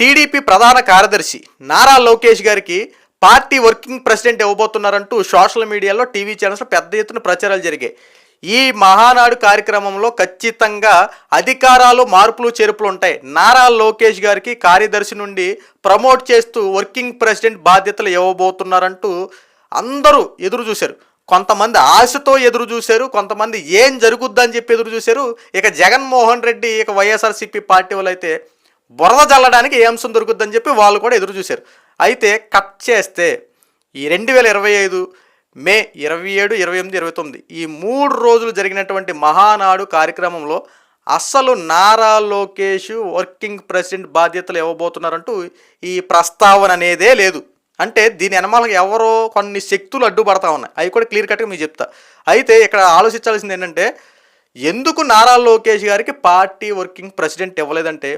TDP ప్రధాన కార్యదర్శి నారా లోకేష్ గారికి పార్టీ వర్కింగ్ ప్రెసిడెంట్ ఇవ్వబోతున్నారంటూ సోషల్ మీడియాలో టీవీ ఛానల్స్లో పెద్ద ఎత్తున ప్రచారాలు జరిగాయి. ఈ మహానాడు కార్యక్రమంలో ఖచ్చితంగా అధికారాలు మార్పులు చేర్పులు ఉంటాయి. నారా లోకేష్ గారికి కార్యదర్శి నుండి ప్రమోట్ చేస్తూ వర్కింగ్ ప్రెసిడెంట్ బాధ్యతలు ఇవ్వబోతున్నారంటూ అందరూ ఎదురు చూశారు. కొంతమంది ఆశతో ఎదురు చూశారు కొంతమంది ఏం జరుగుద్దని చెప్పి ఎదురు చూశారు. ఇక జగన్మోహన్ రెడ్డి ఇక వైఎస్ఆర్సీపీ పార్టీ వాళ్ళు అయితే బురద చల్లడానికి ఏ అంశం దొరుకుద్దని చెప్పి వాళ్ళు కూడా ఎదురు చూశారు. అయితే కట్ చేస్తే ఈ రెండు వేల ఇరవై ఐదు మే ఇరవై ఏడు ఇరవై ఎనిమిది ఇరవై తొమ్మిది ఈ మూడు రోజులు జరిగినటువంటి మహానాడు కార్యక్రమంలో అస్సలు నారా లోకేష్ వర్కింగ్ ప్రెసిడెంట్ బాధ్యతలు ఇవ్వబోతున్నారంటూ ఈ ప్రస్తావన అనేదే లేదు. అంటే దీని వెనమాల ఎవరో కొన్ని శక్తులు అడ్డుపడతా ఉన్నాయి. అవి కూడా క్లియర్ కట్గా మీకు చెప్తా. అయితే ఇక్కడ ఆలోచించాల్సింది ఏంటంటే ఎందుకు నారా లోకేష్ గారికి పార్టీ వర్కింగ్ ప్రెసిడెంట్ ఇవ్వలేదంటే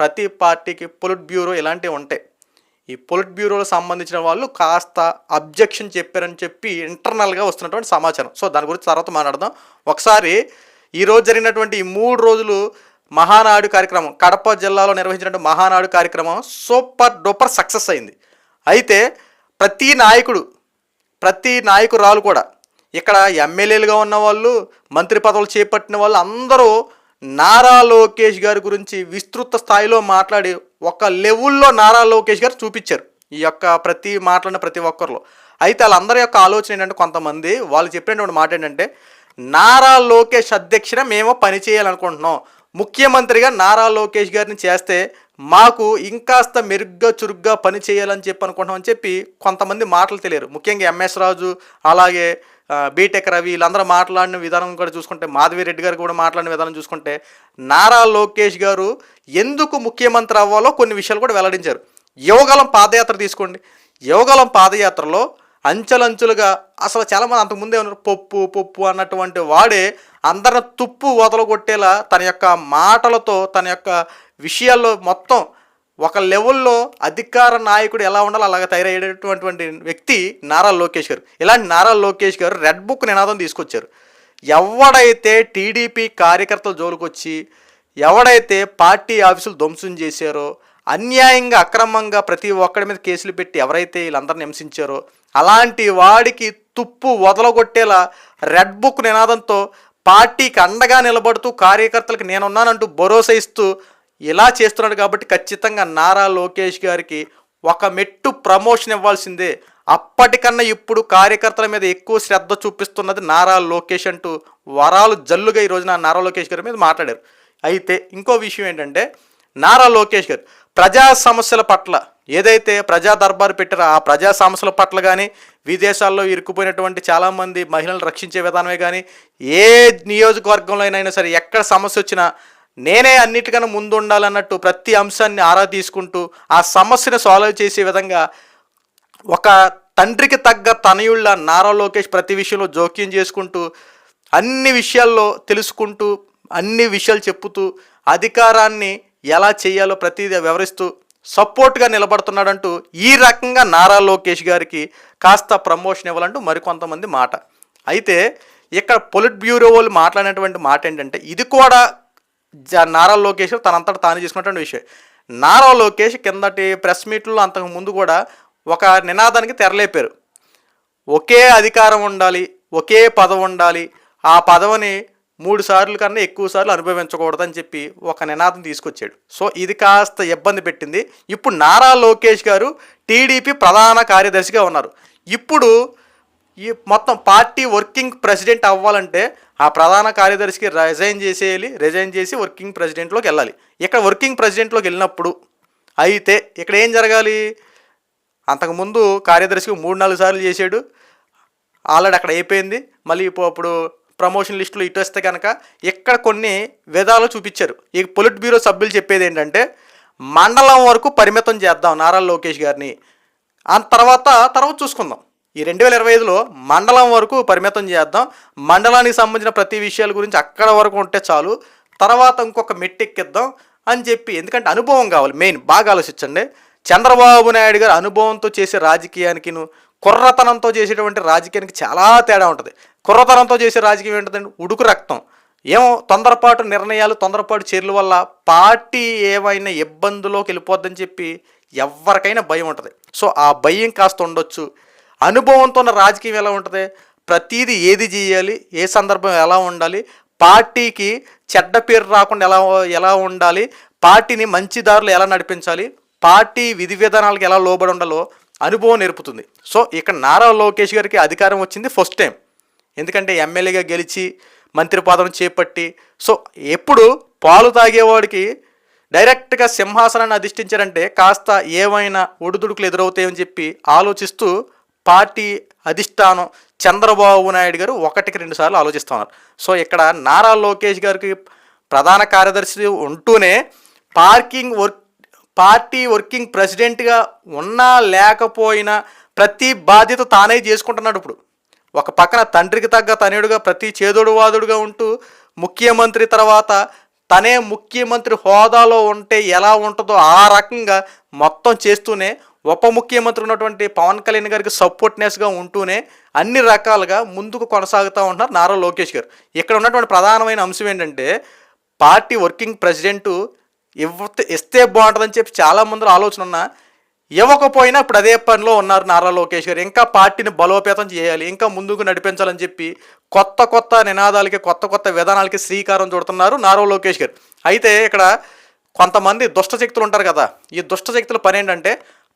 ప్రతి పార్టీకి పొలిట్ బ్యూరో ఇలాంటివి ఉంటాయి ఈ పొలిట్ బ్యూరోలో సంబంధించిన వాళ్ళు కాస్త అబ్జెక్షన్ చెప్పారని చెప్పి ఇంటర్నల్గా వస్తున్నటువంటి సమాచారం. సో దాని గురించి తర్వాత మాట్లాడదాం. ఒకసారి ఈరోజు జరిగినటువంటి ఈ మూడు రోజులు మహానాడు కార్యక్రమం కడప జిల్లాలో నిర్వహించినటువంటి మహానాడు కార్యక్రమం సూపర్ డూపర్ సక్సెస్ అయింది. అయితే ప్రతి నాయకుడు ప్రతి నాయకురాలు కూడా ఇక్కడ ఎమ్మెల్యేలుగా ఉన్న వాళ్ళు మంత్రి పదవులు చేపట్టిన వాళ్ళు అందరూ నారా లోకేష్ గారి గురించి విస్తృత స్థాయిలో మాట్లాడి ఒక లెవెల్లో నారా లోకేష్ గారు చూపించారు ఈ యొక్క ప్రతి మాట్లాడిన ప్రతి ఒక్కరిలో. అయితే వాళ్ళందరి యొక్క ఆలోచన ఏంటంటే కొంతమంది వాళ్ళు చెప్పినటువంటి మాట ఏంటంటే నారా లోకేష్ అధ్యక్షన మేము పని చేయాలనుకుంటున్నాం. ముఖ్యమంత్రిగా నారా లోకేష్ గారిని చేస్తే మాకు ఇంకాస్త మెరుగ్గా చురుగ్గా పని చేయాలని చెప్పి అనుకుంటామని చెప్పి కొంతమంది మాటలు తెలియరు. ముఖ్యంగా ఎంఎస్ రాజు అలాగే బీటెక్ రవి వీళ్ళందరూ మాట్లాడిన విధానం కూడా చూసుకుంటే మాధవిరెడ్డి గారు కూడా మాట్లాడిన విధానం చూసుకుంటే నారా లోకేష్ గారు ఎందుకు ముఖ్యమంత్రి అవ్వాలో కొన్ని విషయాలు కూడా వెల్లడించారు. యువగలం పాదయాత్ర తీసుకోండి. యువగలం పాదయాత్రలో అంచెలంచులుగా అసలు చాలామంది అంతకుముందే ఉన్నారు. పప్పు పప్పు అన్నటువంటి వాడే అందరిని తుప్పు వదలగొట్టేలా తన యొక్క మాటలతో తన యొక్క విషయాల్లో మొత్తం ఒక లెవెల్లో అధికార నాయకుడు ఎలా ఉండాలో అలాగ తయారయ్యేటటువంటి వ్యక్తి నారా లోకేష్ గారు. ఇలాంటి నారా లోకేష్ గారు రెడ్ బుక్ నినాదం తీసుకొచ్చారు. ఎవడైతే టీడీపీ కార్యకర్తల జోలికొచ్చి ఎవడైతే పార్టీ ఆఫీసులు ధ్వంసం చేశారో అన్యాయంగా అక్రమంగా ప్రతి ఒక్కడి మీద కేసులు పెట్టి ఎవరైతే వీళ్ళందరిని హింసించారో అలాంటి వాడికి తుప్పు వదలగొట్టేలా రెడ్ బుక్ నినాదంతో పార్టీకి అండగా నిలబడుతూ కార్యకర్తలకు నేనున్నానంటూ భరోసా ఇస్తూ ఇలా చేస్తున్నాడు కాబట్టి ఖచ్చితంగా నారా లోకేష్ గారికి ఒక మెట్టు ప్రమోషన్ ఇవ్వాల్సిందే. అప్పటికన్నా ఇప్పుడు కార్యకర్తల మీద ఎక్కువ శ్రద్ధ చూపిస్తున్నది నారా లోకేష్ అంటూ వరాలు జల్లుగా ఈ రోజున నారా లోకేష్ గారి మీద మాట్లాడారు. అయితే ఇంకో విషయం ఏంటంటే నారా లోకేష్ గారు ప్రజా సమస్యల పట్ల ఏదైతే ప్రజా దర్బారు పెట్టారో ఆ ప్రజా సమస్యల పట్ల కానీ విదేశాల్లో ఇరుక్కుపోయినటువంటి చాలామంది మహిళలను రక్షించే విధానమే కానీ ఏ నియోజకవర్గంలో అయినా సరే ఎక్కడ సమస్య వచ్చినా నేనే అన్నిటికన్నా ముందు ఉండాలన్నట్టు ప్రతి అంశాన్ని ఆరా తీసుకుంటూ ఆ సమస్యను సాల్వ్ చేసే విధంగా ఒక తండ్రికి తగ్గ తనయుళ్ళ నారా లోకేష్ ప్రతి విషయంలో జోక్యం చేసుకుంటూ అన్ని విషయాల్లో తెలుసుకుంటూ అన్ని విషయాలు చెప్పుతూ అధికారాన్ని ఎలా చేయాలో ప్రతిదీ వివరిస్తూ సపోర్ట్గా నిలబడుతున్నాడంటూ ఈ రకంగా నారా లోకేష్ గారికి కాస్త ప్రమోషన్ ఇవ్వాలంటూ మరికొంతమంది మాట. అయితే ఇక్కడ పొలిట్ బ్యూరో వాళ్ళు మాట్లాడినటువంటి మాట ఏంటంటే ఇది కూడా జ- నారా లోకేష్ తనంతట తాను చేసుకున్నటువంటి విషయం. నారా లోకేష్ కిందటి ప్రెస్ మీట్లో అంతకు ముందు కూడా ఒక నినాదానికి తెరలేపారు. ఒకే అధికారం ఉండాలి ఒకే పదవి ఉండాలి ఆ పదవిని మూడు సార్లు కన్నా ఎక్కువ సార్లు అనుభవించకూడదని చెప్పి ఒక నినాదం తీసుకొచ్చాడు. సో ఇది కాస్త ఇబ్బంది పెట్టింది. ఇప్పుడు నారా లోకేష్ గారు టీడీపీ ప్రధాన కార్యదర్శిగా ఉన్నారు. ఇప్పుడు ఈ మొత్తం పార్టీ వర్కింగ్ ప్రెసిడెంట్ అవ్వాలంటే ఆ ప్రధాన కార్యదర్శికి రిజైన్ చేసేయాలి రిజైన్ చేసి వర్కింగ్ ప్రెసిడెంట్లోకి వెళ్ళాలి. ఇక్కడ వర్కింగ్ ప్రెసిడెంట్లోకి వెళ్ళినప్పుడు అయితే ఇక్కడ ఏం జరగాలి? అంతకుముందు కార్యదర్శికి మూడు నాలుగు సార్లు చేశాడు. ఆల్రెడీ అక్కడ అయిపోయింది. మళ్ళీ ఇప్పుడు అప్పుడు ప్రమోషన్ లిస్టులు ఇటు వస్తే కనుక ఇక్కడ కొన్ని విధాలు చూపించారు. ఈ పొలిట్ బ్యూరో సభ్యులు చెప్పేది ఏంటంటే మండలం వరకు పరిమితం చేద్దాం నారా లోకేష్ గారిని. ఆ తర్వాత తర్వాత చూసుకుందాం. ఈ రెండు వేల ఇరవై ఐదులో మండలం వరకు పరిమితం చేద్దాం. మండలానికి సంబంధించిన ప్రతి విషయాల గురించి అక్కడ వరకు ఉంటే చాలు. తర్వాత ఇంకొక మెట్టెక్కిద్దాం అని చెప్పి ఎందుకంటే అనుభవం కావాలి. మెయిన్ బాగా ఆలోచించండి. చంద్రబాబు నాయుడు గారు అనుభవంతో చేసే రాజకీయానికి కుర్రతనంతో చేసేటువంటి రాజకీయానికి చాలా తేడా ఉంటుంది. కుర్రతనంతో చేసే రాజకీయం ఏంటంటే ఉడుకు రక్తం. ఏమో తొందరపాటు నిర్ణయాలు తొందరపాటు చర్యల వల్ల పార్టీ ఏమైనా ఇబ్బందులోకి వెళ్ళిపోద్దని చెప్పి ఎవరికైనా భయం ఉంటుంది. సో ఆ భయం కాస్త ఉండొచ్చు. అనుభవంతో ఉన్న రాజకీయం ఎలా ఉంటుంది? ప్రతీది ఏది చేయాలి? ఏ సందర్భం ఎలా ఉండాలి? పార్టీకి చెడ్డ పేరు రాకుండా ఎలా ఎలా ఉండాలి? పార్టీని మంచి దారులు ఎలా నడిపించాలి? పార్టీ విధి విధానాలకు ఎలా లోబడి ఉండాలో అనుభవం నేర్పుతుంది. సో ఇక్కడ నారా లోకేష్ గారికి అధికారం వచ్చింది ఫస్ట్ టైం. ఎందుకంటే ఎమ్మెల్యేగా గెలిచి మంత్రి పదం చేపట్టి సో ఎప్పుడు పాలు తాగేవాడికి డైరెక్ట్గా సింహాసనాన్ని అధిష్ఠించారంటే కాస్త ఏమైనా ఒడిదుడుకులు ఎదురవుతాయని చెప్పి ఆలోచిస్తూ పార్టీ అధిష్టానం చంద్రబాబు నాయుడు గారు ఒకటికి రెండు సార్లు ఆలోచిస్తున్నారు సో ఇక్కడ నారా లోకేష్ గారికి ప్రధాన కార్యదర్శి ఉంటూనే పార్కింగ్ వర్క్ పార్టీ వర్కింగ్ ప్రెసిడెంట్గా ఉన్నా లేకపోయినా ప్రతి బాధ్యత తానే చేసుకుంటున్నాడు ఇప్పుడు. ఒక పక్కన తండ్రికి తగ్గ తనయుడుగా ప్రతి చేదోడువాదుడుగా ఉంటూ ముఖ్యమంత్రి తర్వాత తనే ముఖ్యమంత్రి హోదాలో ఉంటే ఎలా ఉంటుందో ఆ రకంగా మొత్తం చేస్తూనే ఉప ముఖ్యమంత్రి ఉన్నటువంటి పవన్ కళ్యాణ్ గారికి సపోర్ట్నెస్గా ఉంటూనే అన్ని రకాలుగా ముందుకు కొనసాగుతూ ఉంటున్నారు నారా లోకేష్ గారు. ఇక్కడ ఉన్నటువంటి ప్రధానమైన అంశం ఏంటంటే పార్టీ వర్కింగ్ ప్రెసిడెంటు ఇవ్వ ఇస్తే బాగుంటుందని చెప్పి చాలా మందిలో ఆలోచన ఉన్నా ఇవ్వకపోయినా ఇప్పుడు అదే పనిలో ఉన్నారు నారా లోకేష్ గారు. ఇంకా పార్టీని బలోపేతం చేయాలి ఇంకా ముందుకు నడిపించాలని చెప్పి కొత్త కొత్త నినాదాలకి కొత్త కొత్త విధానాలకి శ్రీకారం చుడుతున్నారు నారా లోకేష్ గారు. అయితే ఇక్కడ కొంతమంది దుష్టశక్తులు ఉంటారు కదా ఈ దుష్టశక్తుల పని ఏంటంటే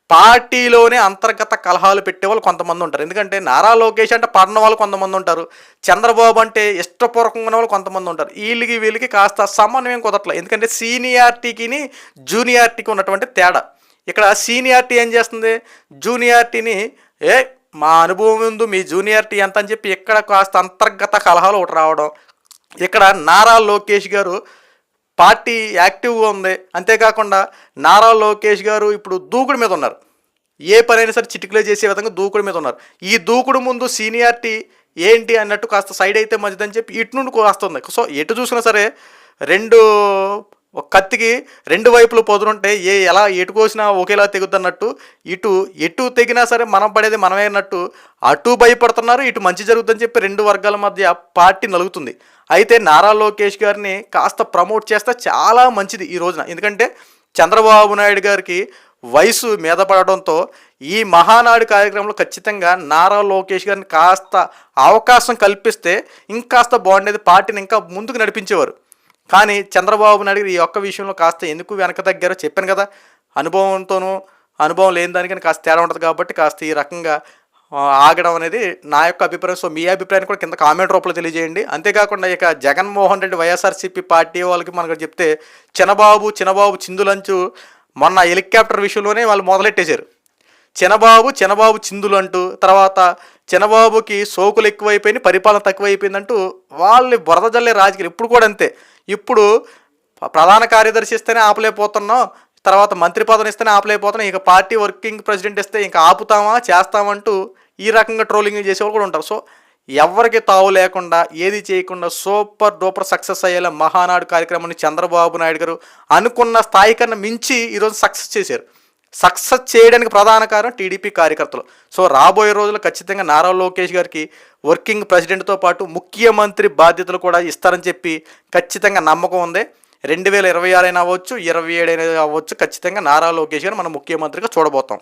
పార్టీలోనే అంతర్గత కలహాలు పెట్టే వాళ్ళు కొంతమంది ఉంటారు. ఎందుకంటే నారా లోకేష్ అంటే పడిన వాళ్ళు కొంతమంది ఉంటారు చంద్రబాబు అంటే ఇష్టపూర్వకంగా ఉన్న వాళ్ళు కొంతమంది ఉంటారు. వీళ్ళకి వీళ్ళకి కాస్త సమన్వయం కుదరట్లేదు. ఎందుకంటే సీనియారిటీకిని జూనియారిటీకి ఉన్నటువంటి తేడా. ఇక్కడ సీనియారిటీ ఏం చేస్తుంది? జూనియారిటీని ఏ మా అనుభవం ముందు మీ జూనియారిటీ ఎంత అని చెప్పి ఇక్కడ కాస్త అంతర్గత కలహాలు ఒకటి రావడం. ఇక్కడ నారా లోకేష్ గారు పార్టీ యాక్టివ్గా ఉంది. అంతేకాకుండా నారా లోకేష్ గారు ఇప్పుడు దూకుడు మీద ఉన్నారు. ఏ పనైనా సరే చిటికలే చేసే విధంగా దూకుడు మీద ఉన్నారు. ఈ దూకుడు ముందు సీనియారిటీ ఏంటి అన్నట్టు కాస్త సైడ్ అయితే మంచిదని చెప్పి ఇటు నుండి వస్తుంది సో ఎటు చూసినా సరే రెండు ఒక కత్తికి రెండు వైపులు పొదులుంటే ఏ ఎలా ఎటు కోసినా ఒకేలా తెగుద్దన్నట్టు ఇటు ఎటు తెగినా సరే మనం పడేది మనమే అన్నట్టు అటు భయపడుతున్నారు ఇటు మంచి జరుగుతుందని చెప్పి రెండు వర్గాల మధ్య పార్టీ నలుగుతుంది. అయితే నారా లోకేష్ గారిని కాస్త ప్రమోట్ చేస్తే చాలా మంచిది ఈ రోజున. ఎందుకంటే చంద్రబాబు నాయుడు గారికి వయసు మీద పడడంతో ఈ మహానాడు కార్యక్రమంలో ఖచ్చితంగా నారా లోకేష్ గారిని కాస్త అవకాశం కల్పిస్తే ఇంకాస్త బాగుండేది. పార్టీని ఇంకా ముందుకు నడిపించేవారు. కానీ చంద్రబాబు నాయుడు గారు ఈ ఒక్క విషయంలో కాస్త ఎందుకు వెనక తగ్గారో చెప్పాను కదా. అనుభవంతోనూ అనుభవం లేని దానికని కాస్త తేడా ఉంటుంది కాబట్టి కాస్త ఈ రకంగా ఆగడం అనేది నా యొక్క అభిప్రాయం. సో మీ అభిప్రాయాన్ని కూడా కింద కామెంట్ రూపంలో తెలియజేయండి. అంతేకాకుండా ఇక జగన్మోహన్ రెడ్డి వైఎస్ఆర్సీపీ పార్టీ వాళ్ళకి మనకు చెప్తే చిన్నబాబు చిన్నబాబు చిందులంచు మొన్న హెలికాప్టర్ విషయంలోనే వాళ్ళు మొదలెట్టేశారు. చిన్నబాబు చిన్నబాబు చిందులు అంటూ తర్వాత చిన్నబాబుకి సోకులు ఎక్కువైపోయినాయి పరిపాలన తక్కువైపోయిందంటూ వాళ్ళని బురద జల్లే రాజకీయాలు. ఇప్పుడు కూడా అంతే. ఇప్పుడు ప్రధాన కార్యదర్శి ఇస్తేనే ఆపలేకపోతున్నాం తర్వాత మంత్రి పదం ఇస్తేనే ఆపలేకపోతున్నాం ఇక పార్టీ వర్కింగ్ ప్రెసిడెంట్ ఇస్తే ఇంకా ఆపుతామా చేస్తామంటూ ఈ రకంగా ట్రోలింగ్ చేసేవాళ్ళు కూడా ఉంటారు. సో ఎవరికి తావు లేకుండా ఏది చేయకుండా సూపర్ డూపర్ సక్సెస్ అయ్యేలా మహానాడు కార్యక్రమాన్ని చంద్రబాబు నాయుడు గారు అనుకున్న స్థాయి కన్నా మించి ఈరోజు సక్సెస్ చేశారు. సక్సెస్ చేయడానికి ప్రధాన కారణం టీడీపీ కార్యకర్తలు. సో రాబోయే రోజుల్లో ఖచ్చితంగా నారా లోకేష్ గారికి వర్కింగ్ ప్రెసిడెంట్తో పాటు ముఖ్యమంత్రి బాధ్యతలు కూడా ఇస్తారని చెప్పి ఖచ్చితంగా నమ్మకం ఉంది. రెండు వేల ఇరవై ఆరు అయినా అవ్వచ్చు ఇరవై ఏడు అయినా అవ్వచ్చు ఖచ్చితంగా నారా లోకేష్ గారు మన ముఖ్యమంత్రిగా చూడబోతాం.